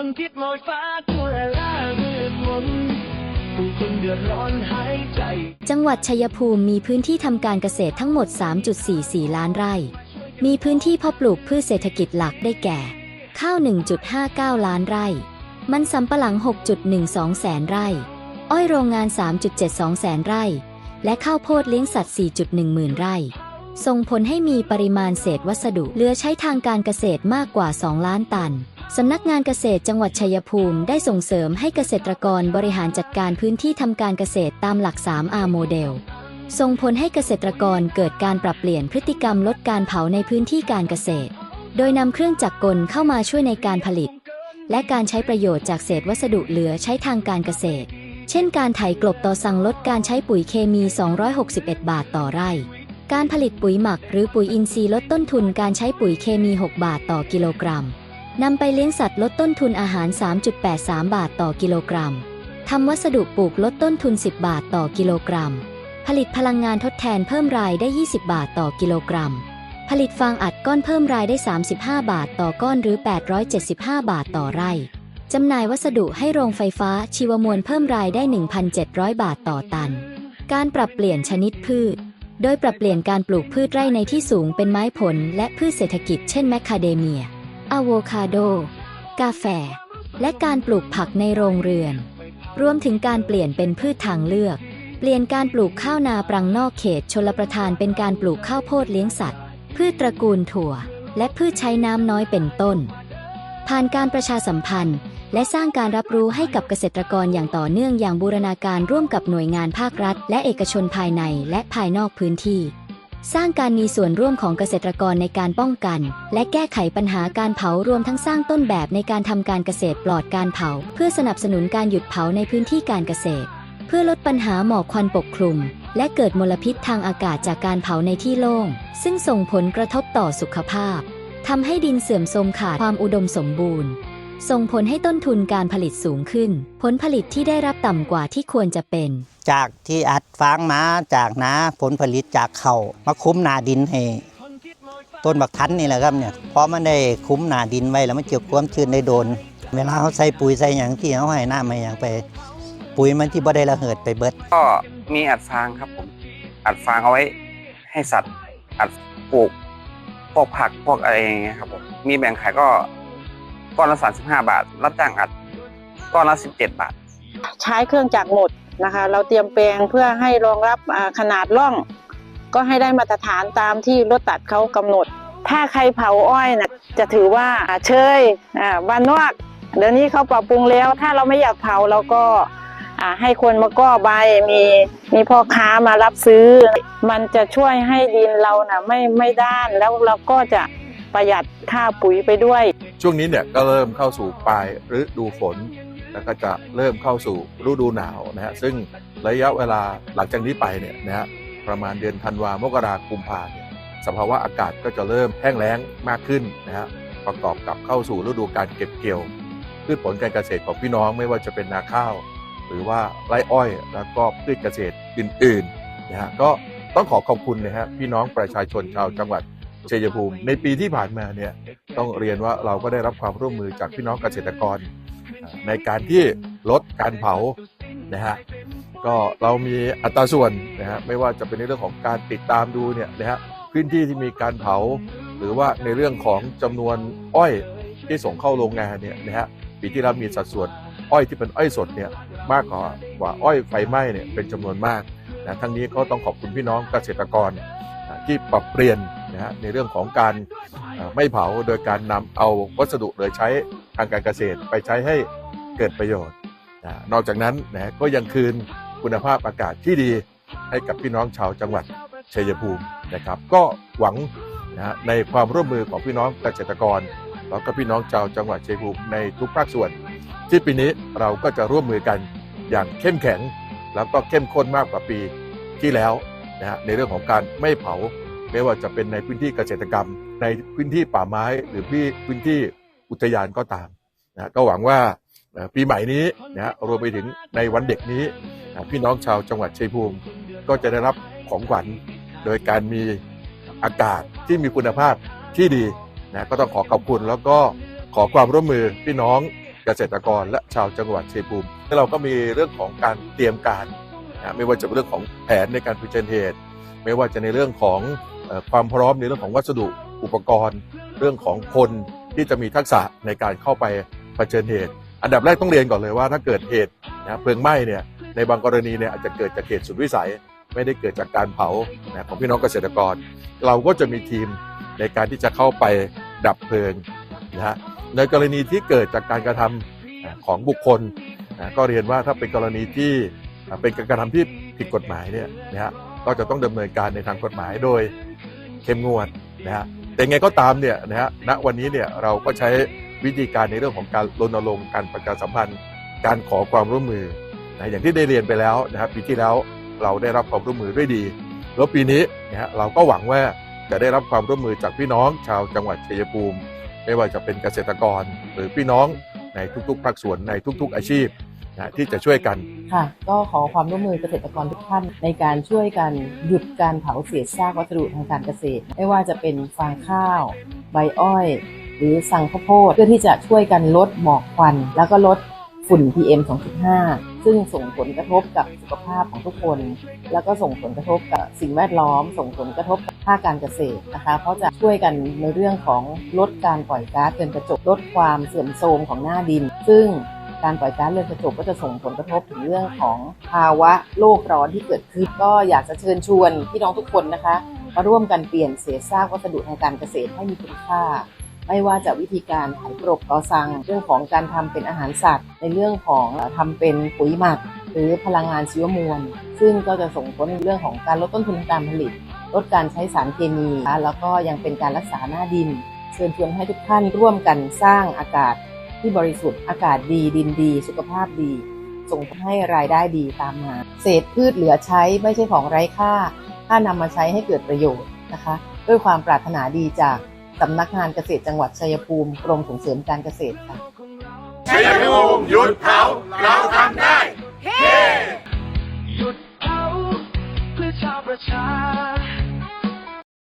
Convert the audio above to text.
คนพิษลอยฟ้าทั่วล่ามืดมนผู้คนเดือดร้อนหายใจ จังหวัดชัยภูมิมีพื้นที่ทำการเกษตรทั้งหมด 3.44 ล้านไร่ มีพื้นที่เพาะปลูกพืชเศรษฐกิจหลักได้แก่ ข้าว 1.59 ล้านไร่ มันสำปะหลัง 6.12 แสนไร่ อ้อยโรงงาน 3.72 แสนไร่ และข้าวโพดเลี้ยงสัตว์ 4.1 หมื่นไร่ส่งผลให้มีปริมาณเศษวัสดุเหลือใช้ทางการเกษตรมากกว่า 2 ล้านตัน สำนักงานเกษตรจังหวัดชัยภูมิได้ส่งเสริมให้เกษตรกรบริหารจัดการพื้นที่ทำการเกษตรตามหลัก 3R โมเดล ส่งผลให้เกษตรกรเกิดการปรับเปลี่ยนพฤติกรรมลดการเผาในพื้นที่การเกษตร โดยนำเครื่องจักรกลเข้ามาช่วยในการผลิต และการใช้ประโยชน์จากเศษวัสดุเหลือใช้ทางการเกษตร เช่น การไถกลบต่อสั่งลดการใช้ปุ๋ยเคมี 261 บาทต่อไร่ การผลิตปุ๋ยหมัก หรือปุ๋ยอินทรีย์ลดต้นทุนการใช้ปุ๋ยเคมี 6 บาทต่อกิโลกรัม นำไปเลี้ยงสัตว์ลดต้นทุนอาหาร 3.83 บาทต่อกิโลกรัม ทำวัสดุปลูกลดต้นทุน 10 บาทต่อกิโลกรัม ผลิตพลังงานทดแทนเพิ่มรายได้ 20 บาทต่อกิโลกรัม ผลิตฟางอัดก้อนเพิ่มรายได้ 35 บาทต่อก้อนหรือ 875 บาทต่อไร่ จำหน่ายวัสดุให้โรงไฟฟ้าชีวมวลเพิ่มรายได้ 1,700 บาทต่อตัน การปรับเปลี่ยนชนิดพืช โดยปรับเปลี่ยนการปลูกพืชไร่ในที่สูงเป็นไม้ผลและพืชเศรษฐกิจเช่นแมคคาเดเมีย อะโวคาโด กาแฟ และการปลูกผักในโรงเรือน รวมถึงการเปลี่ยนเป็นพืชทางเลือก เปลี่ยนการปลูกข้าวนาปรังนอกเขตชลประทานเป็นการปลูกข้าวโพดเลี้ยงสัตว์ พืชตระกูลถั่ว และพืชใช้น้ำน้อยเป็นต้น ผ่านการประชาสัมพันธ์ และสร้างการรับรู้ให้กับเกษตรกรอย่างต่อเนื่องอย่างบูรณาการร่วมกับหน่วยงานภาครัฐ และเอกชนภายในและภายนอกพื้นที่ สร้างการมีส่วนร่วมของเกษตรกรในการป้องกัน และแก้ไขปัญหาการเผารวมทั้งสร้างต้นแบบในการทำการเกษตรปลอดการเผา เพื่อสนับสนุนการหยุดเผาในพื้นที่การเกษตร เพื่อลดปัญหาหมอกควันปกคลุม และเกิดมลพิษทางอากาศจากการเผาในที่โล่ง ซึ่งส่งผลกระทบต่อสุขภาพทำให้ดินเสื่อมโทรมขาดความอุดมสมบูรณ์ ส่งผลให้ต้นทุนการผลิตสูงขึ้น ผลผลิตที่ได้รับต่ำกว่าที่ควรจะเป็น จากที่อัดฟางมาจากนาผลผลิตจากเขามาคุ้มหนาดินให้ต้นบักทันนี่แหละครับเนี่ยเพราะมันได้คุ้มหนาดินไว้แล้วมันเก็บความชื้นได้โดน เวลาเขาใส่ปุ๋ยใส่อย่างที่เขาให้น้ำให้อย่างไป ปุ๋ยมันที่บ่ได้ระเหิดไปเบิด ก็มีอัดฟางครับผมอัดฟางเอาไว้ให้สัตว์อัดปลูกพวกผักพวกอะไรอย่างเงี้ยครับผมมีแบ่งขายก็ ก้อนละ 35 บาท รับจ้างอัดก้อนละ 17 บาท ใช้เครื่องจักรหมดนะคะ เราเตรียมแปลงเพื่อให้รองรับขนาดร่อง ก็ให้ได้มาตรฐานตามที่รถตัดเขากำหนด ถ้าใครเผาอ้อยนะจะถือว่าเชยอ่าบ้านนอกเดี๋ยวนี้เขาปรับปรุงแล้ว ถ้าเราไม่อยากเผาเราก็ให้คนมาก้อใบมีมีพ่อค้ามารับซื้อ มันจะช่วยให้ดินเรานะไม่ไม่ด้านแล้วเราก็จะ ประหยัดค่าปุ๋ยไปด้วย ช่วงนี้เนี่ยก็เริ่มเข้าสู่ปลายฤดูฝน แล้วก็จะเริ่มเข้าสู่ฤดูหนาวนะฮะซึ่งระยะเวลาหลังจากนี้ไปเนี่ยนะฮะประมาณเดือนธันวามกรากุมภาเนี่ยสภาวะอากาศก็จะเริ่มแห้งแล้งมากขึ้นนะฮะประกอบกับเข้าสู่ฤดูการเก็บเกี่ยวพืชผลการเกษตรของพี่น้องไม่ว่าจะเป็นนาข้าว หรือว่าไร่อ้อยแล้วก็พืชเกษตรอื่นๆนะฮะก็ต้องขอขอบคุณนะฮะพี่น้องประชาชนชาวจังหวัด ชัยภูมิ ในปีที่ผ่านมาเนี่ยต้องเรียนว่าเราก็ได้รับความร่วมมือจากพี่น้องเกษตรกร ในการที่ลดการเผานะฮะก็เรามีอัตราส่วนนะฮะไม่ว่าจะเป็นในเรื่องของการติดตามดูเนี่ยนะฮะพื้นที่ที่มีการเผา หรือว่าในเรื่องของจำนวนอ้อยที่ส่งเข้าโรงงานเนี่ยนะฮะปีที่แล้วมีสัดส่วนอ้อยที่เป็นอ้อยสดเนี่ยมากกว่ากว่าอ้อยไฟไหม้เนี่ยเป็นจำนวนมากนะทั้งนี้ก็ต้องขอบคุณพี่น้องเกษตรกรที่ปรับเปลี่ยน นะฮะในเรื่องของการไม่เผาโดยการนำเอาวัสดุเหลือใช้ทางการเกษตรไปใช้ให้เกิดประโยชน์ นอกจากนั้นนะก็ยังคืนคุณภาพอากาศที่ดีให้กับพี่น้องชาวจังหวัดชัยภูมินะครับ ก็หวังนะฮะในความร่วมมือของพี่น้องเกษตรกร แล้วก็พี่น้องชาวจังหวัดชัยภูมิในทุกภาคส่วน ที่ปีนี้เราก็จะร่วมมือกันอย่างเข้มแข็ง แล้วก็เข้มข้นมากกว่าปีที่แล้วนะฮะในเรื่องของการไม่เผา ไม่ว่าจะเป็นในพื้นที่เกษตรกรรม ในพื้นที่ป่าไม้หรือพื้นพื้นที่อุทยานก็ตามนะก็หวังว่าปีใหม่นี้นะรวมไปถึงในวันเด็กนี้นะพี่น้องชาวจังหวัดชัยภูมิ ก็จะได้รับของขวัญโดยการมีอากาศที่มีคุณภาพที่ดีนะก็ต้องขอขอบคุณแล้วก็ขอความร่วมมือพี่น้องเกษตรกรและชาวจังหวัดชัยภูมิแล้วเราก็มีเรื่องของการเตรียมการนะไม่ว่าจะเป็นเรื่องของแผนในการเผชิญเหตุ ไม่ว่าจะในเรื่องของ ความพร้อมในเรื่องของวัสดุอุปกรณ์ เรื่องของคนที่จะมีทักษะในการเข้าไปเผชิญเหตุ อันดับแรกต้องเรียนก่อนเลยว่า ถ้าเกิดเหตุนะเพลิงไหม้เนี่ยในบางกรณีเนี่ยอาจจะเกิดจากเหตุสุดวิสัย ไม่ได้เกิดจากการเผานะของพี่น้องเกษตรกร เราก็จะมีทีมในการที่จะเข้าไปดับเพลิงนะฮะในกรณีที่เกิดจากการกระทำอ่าของบุคคลนะก็เรียนว่าถ้าเป็นกรณีที่เป็นการกระทำที่ผิดกฎหมายเนี่ยนะฮะ ก็จะต้องดำเนินการในทางกฎหมายโดยเข้มงวดนะฮะแต่ไงก็ตามเนี่ยนะฮะณวันนี้เนี่ยเราก็ใช้วิธีการในเรื่องของการรณรงค์การประชาสัมพันธ์ การขอความร่วมมือนะอย่างที่ได้เรียนไปแล้วนะครับปีที่แล้วเราได้รับความร่วมมือด้วยดี แล้วปีนี้นะฮะเราก็หวังว่าจะได้รับความร่วมมือจากพี่น้องชาวจังหวัดชัยภูมิ ไม่ว่าจะเป็นเกษตรกร หรือพี่น้องในทุกๆภาคส่วนในทุก ๆ อาชีพ นะที่จะช่วยกันค่ะ ก็ขอความร่วมมือเกษตรกรทุกท่านในการช่วยกันหยุดการเผาเศษซากวัสดุทางการเกษตร ไม่ว่าจะเป็นฟางข้าว ใบอ้อย หรือสังข้าวโพดเพื่อที่จะช่วยกันลดหมอกควัน แล้วก็ลดฝุ่น PM 2.5 ซึ่งส่งผลกระทบกับสุขภาพของทุกคน แล้วก็ส่งผลกระทบกับสิ่งแวดล้อม ส่งผลกระทบกับภาคการเกษตรนะคะ เพราะจะช่วยกันในเรื่องของลดการปล่อยก๊าซเรือนกระจก ลดความเสื่อมโทรมของหน้าดิน ซึ่ง การปล่อยก๊าซเรือนกระจกก็จะส่งผลกระทบถึงเรื่องของภาวะโลกร้อนที่เกิดขึ้นก็อยากจะเชิญชวนพี่น้องทุกคนนะคะมาร่วมกันเปลี่ยนเศษซากวัสดุทางการเกษตรให้มีคุณค่า ไม่ว่าจะวิธีการไถกรบกอซัง เรื่องของการทำเป็นอาหารสัตว์ ในเรื่องของเอ่อทำเป็นปุ๋ยหมัก หรือพลังงานชีวมวล ซึ่งก็จะส่งผลในเรื่องของการลดต้นทุนการผลิต ลดการใช้สารเคมี แล้วก็ยังเป็นการรักษาหน้าดิน เชิญชวนให้ทุกท่านร่วมกันสร้างอากาศ ที่บริสุทธิ์อากาศดีดินดี สุขภาพดี ส่งผลให้รายได้ดีตามมา เศษพืชเหลือใช้ไม่ใช่ของไร้ค่า ถ้านำมาใช้ให้เกิดประโยชน์นะคะ ด้วยความปรารถนาดีจากสำนักงานเกษตรจังหวัดชัยภูมิกรมส่งเสริมการเกษตรค่ะหยุดเผาเพื่อชาวประชา